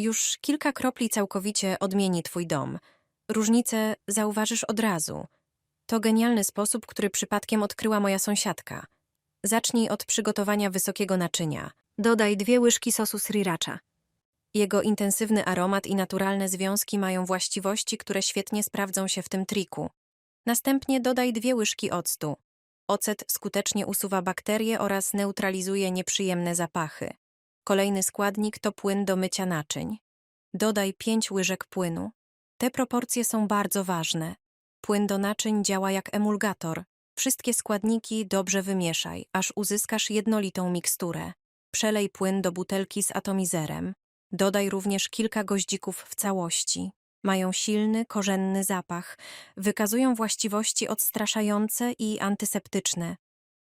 Już kilka kropli całkowicie odmieni twój dom. Różnicę zauważysz od razu. To genialny sposób, który przypadkiem odkryła moja sąsiadka. Zacznij od przygotowania wysokiego naczynia. Dodaj dwie łyżki sosu sriracha. Jego intensywny aromat i naturalne związki mają właściwości, które świetnie sprawdzą się w tym triku. Następnie dodaj dwie łyżki octu. Ocet skutecznie usuwa bakterie oraz neutralizuje nieprzyjemne zapachy. Kolejny składnik to płyn do mycia naczyń. Dodaj 5 łyżek płynu. Te proporcje są bardzo ważne. Płyn do naczyń działa jak emulgator. Wszystkie składniki dobrze wymieszaj, aż uzyskasz jednolitą miksturę. Przelej płyn do butelki z atomizerem. Dodaj również kilka goździków w całości. Mają silny, korzenny zapach. Wykazują właściwości odstraszające i antyseptyczne.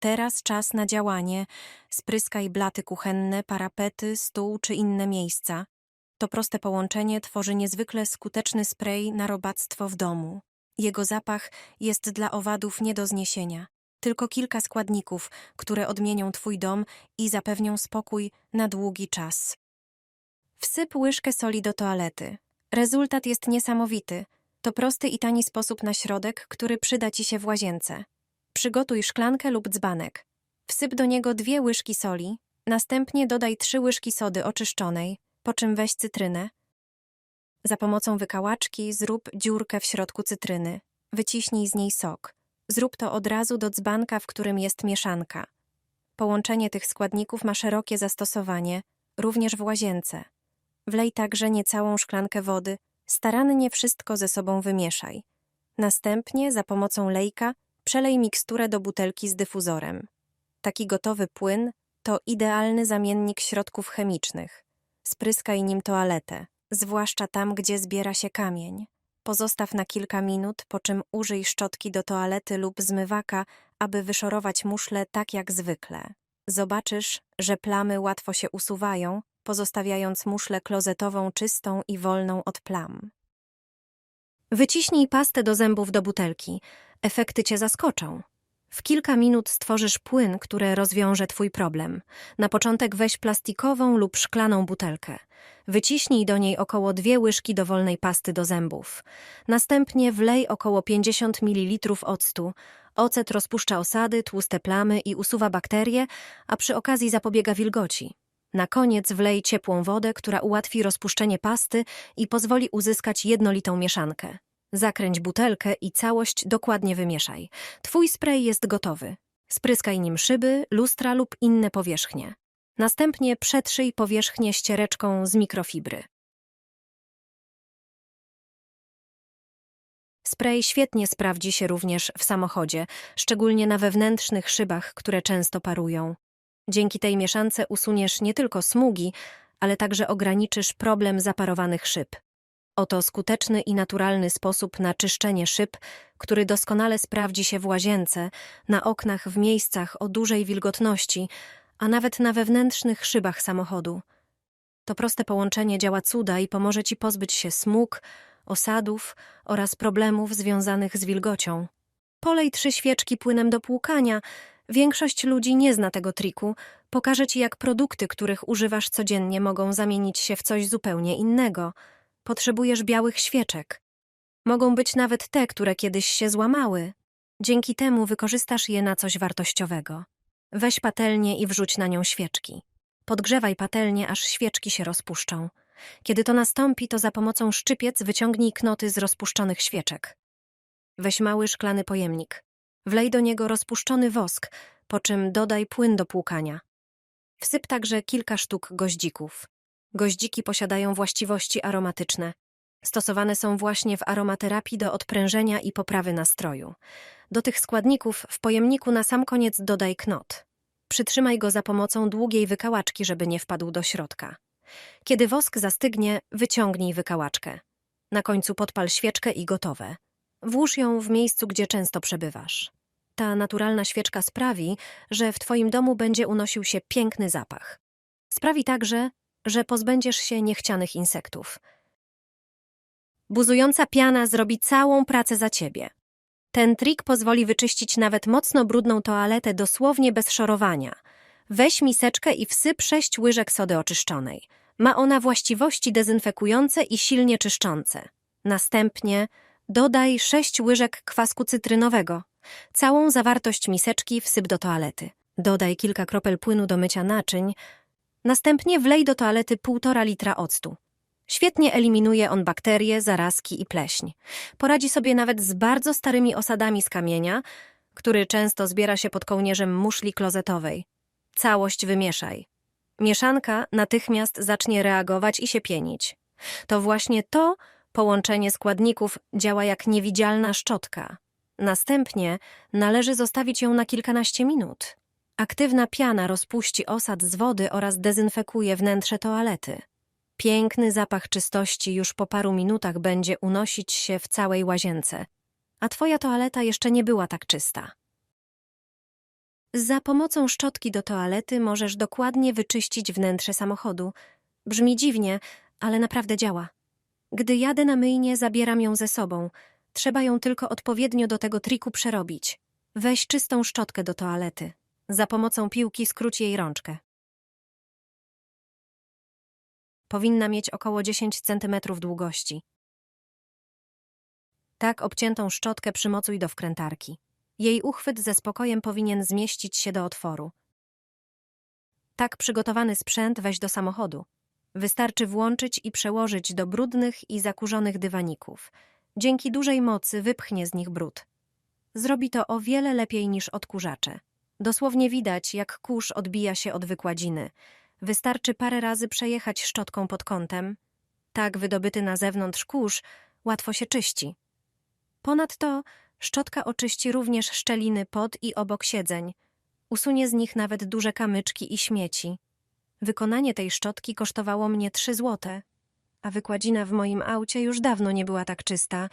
Teraz czas na działanie. Spryskaj blaty kuchenne, parapety, stół czy inne miejsca. To proste połączenie tworzy niezwykle skuteczny spray na robactwo w domu. Jego zapach jest dla owadów nie do zniesienia. Tylko kilka składników, które odmienią twój dom i zapewnią spokój na długi czas. Wsyp łyżkę soli do toalety. Rezultat jest niesamowity. To prosty i tani sposób na środek, który przyda ci się w łazience. Przygotuj szklankę lub dzbanek. Wsyp do niego dwie łyżki soli, następnie dodaj trzy łyżki sody oczyszczonej, po czym weź cytrynę. Za pomocą wykałaczki zrób dziurkę w środku cytryny. Wyciśnij z niej sok. Zrób to od razu do dzbanka, w którym jest mieszanka. Połączenie tych składników ma szerokie zastosowanie, również w łazience. Wlej także niecałą szklankę wody, starannie wszystko ze sobą wymieszaj. Następnie za pomocą lejka przelej miksturę do butelki z dyfuzorem. Taki gotowy płyn to idealny zamiennik środków chemicznych. Spryskaj nim toaletę, zwłaszcza tam, gdzie zbiera się kamień. Pozostaw na kilka minut, po czym użyj szczotki do toalety lub zmywaka, aby wyszorować muszle tak jak zwykle. Zobaczysz, że plamy łatwo się usuwają, pozostawiając muszlę klozetową czystą i wolną od plam. Wyciśnij pastę do zębów do butelki. Efekty cię zaskoczą. W kilka minut stworzysz płyn, który rozwiąże twój problem. Na początek weź plastikową lub szklaną butelkę. Wyciśnij do niej około dwie łyżki dowolnej pasty do zębów. Następnie wlej około 50 ml octu. Ocet rozpuszcza osady, tłuste plamy i usuwa bakterie, a przy okazji zapobiega wilgoci. Na koniec wlej ciepłą wodę, która ułatwi rozpuszczenie pasty i pozwoli uzyskać jednolitą mieszankę. Zakręć butelkę i całość dokładnie wymieszaj. Twój spray jest gotowy. Spryskaj nim szyby, lustra lub inne powierzchnie. Następnie przetrzyj powierzchnię ściereczką z mikrofibry. Spray świetnie sprawdzi się również w samochodzie, szczególnie na wewnętrznych szybach, które często parują. Dzięki tej mieszance usuniesz nie tylko smugi, ale także ograniczysz problem zaparowanych szyb. Oto skuteczny i naturalny sposób na czyszczenie szyb, który doskonale sprawdzi się w łazience, na oknach w miejscach o dużej wilgotności, a nawet na wewnętrznych szybach samochodu. To proste połączenie działa cuda i pomoże ci pozbyć się smug, osadów oraz problemów związanych z wilgocią. Polej trzy świeczki płynem do płukania. Większość ludzi nie zna tego triku. Pokażę ci, jak produkty, których używasz codziennie, mogą zamienić się w coś zupełnie innego. Potrzebujesz białych świeczek. Mogą być nawet te, które kiedyś się złamały. Dzięki temu wykorzystasz je na coś wartościowego. Weź patelnię i wrzuć na nią świeczki. Podgrzewaj patelnię, aż świeczki się rozpuszczą. Kiedy to nastąpi, to za pomocą szczypiec wyciągnij knoty z rozpuszczonych świeczek. Weź mały szklany pojemnik. Wlej do niego rozpuszczony wosk, po czym dodaj płyn do płukania. Wsyp także kilka sztuk goździków. Goździki posiadają właściwości aromatyczne. Stosowane są właśnie w aromaterapii do odprężenia i poprawy nastroju. Do tych składników w pojemniku na sam koniec dodaj knot. Przytrzymaj go za pomocą długiej wykałaczki, żeby nie wpadł do środka. Kiedy wosk zastygnie, wyciągnij wykałaczkę. Na końcu podpal świeczkę i gotowe. Włóż ją w miejscu, gdzie często przebywasz. Ta naturalna świeczka sprawi, że w Twoim domu będzie unosił się piękny zapach. Sprawi także, że pozbędziesz się niechcianych insektów. Buzująca piana zrobi całą pracę za ciebie. Ten trik pozwoli wyczyścić nawet mocno brudną toaletę dosłownie bez szorowania. Weź miseczkę i wsyp sześć łyżek sody oczyszczonej. Ma ona właściwości dezynfekujące i silnie czyszczące. Następnie dodaj 6 łyżek kwasku cytrynowego. Całą zawartość miseczki wsyp do toalety. Dodaj kilka kropel płynu do mycia naczyń. Następnie wlej do toalety 1,5 litra octu. Świetnie eliminuje on bakterie, zarazki i pleśń. Poradzi sobie nawet z bardzo starymi osadami z kamienia, który często zbiera się pod kołnierzem muszli klozetowej. Całość wymieszaj. Mieszanka natychmiast zacznie reagować i się pienić. To właśnie to połączenie składników działa jak niewidzialna szczotka. Następnie należy zostawić ją na kilkanaście minut. Aktywna piana rozpuści osad z wody oraz dezynfekuje wnętrze toalety. Piękny zapach czystości już po paru minutach będzie unosić się w całej łazience, a twoja toaleta jeszcze nie była tak czysta. Za pomocą szczotki do toalety możesz dokładnie wyczyścić wnętrze samochodu. Brzmi dziwnie, ale naprawdę działa. Gdy jadę na myjnie, zabieram ją ze sobą. Trzeba ją tylko odpowiednio do tego triku przerobić. Weź czystą szczotkę do toalety. Za pomocą piłki skróć jej rączkę. Powinna mieć około 10 cm długości. Tak obciętą szczotkę przymocuj do wkrętarki. Jej uchwyt ze spokojem powinien zmieścić się do otworu. Tak przygotowany sprzęt weź do samochodu. Wystarczy włączyć i przełożyć do brudnych i zakurzonych dywaników. Dzięki dużej mocy wypchnie z nich brud. Zrobi to o wiele lepiej niż odkurzacze. Dosłownie widać, jak kurz odbija się od wykładziny. Wystarczy parę razy przejechać szczotką pod kątem. Tak wydobyty na zewnątrz kurz łatwo się czyści. Ponadto szczotka oczyści również szczeliny pod i obok siedzeń. Usunie z nich nawet duże kamyczki i śmieci. Wykonanie tej szczotki kosztowało mnie 3 złote, a wykładzina w moim aucie już dawno nie była tak czysta.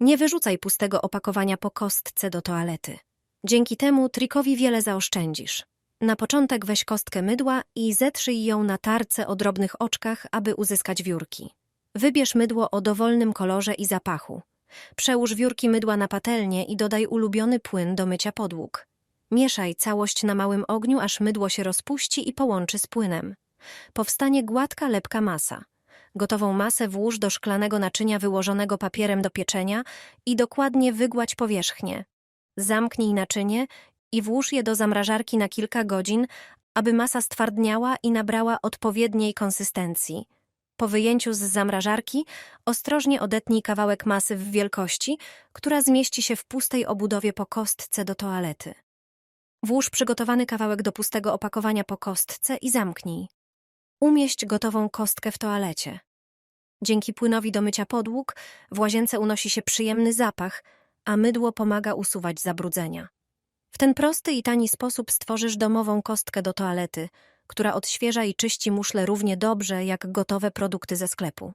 Nie wyrzucaj pustego opakowania po kostce do toalety. Dzięki temu trikowi wiele zaoszczędzisz. Na początek weź kostkę mydła i zetrzyj ją na tarce o drobnych oczkach, aby uzyskać wiórki. Wybierz mydło o dowolnym kolorze i zapachu. Przełóż wiórki mydła na patelnię i dodaj ulubiony płyn do mycia podłóg. Mieszaj całość na małym ogniu, aż mydło się rozpuści i połączy z płynem. Powstanie gładka, lepka masa. Gotową masę włóż do szklanego naczynia wyłożonego papierem do pieczenia i dokładnie wygładź powierzchnię. Zamknij naczynie i włóż je do zamrażarki na kilka godzin, aby masa stwardniała i nabrała odpowiedniej konsystencji. Po wyjęciu z zamrażarki ostrożnie odetnij kawałek masy w wielkości, która zmieści się w pustej obudowie po kostce do toalety. Włóż przygotowany kawałek do pustego opakowania po kostce i zamknij. Umieść gotową kostkę w toalecie. Dzięki płynowi do mycia podłóg w łazience unosi się przyjemny zapach, a mydło pomaga usuwać zabrudzenia. W ten prosty i tani sposób stworzysz domową kostkę do toalety, która odświeża i czyści muszle równie dobrze jak gotowe produkty ze sklepu.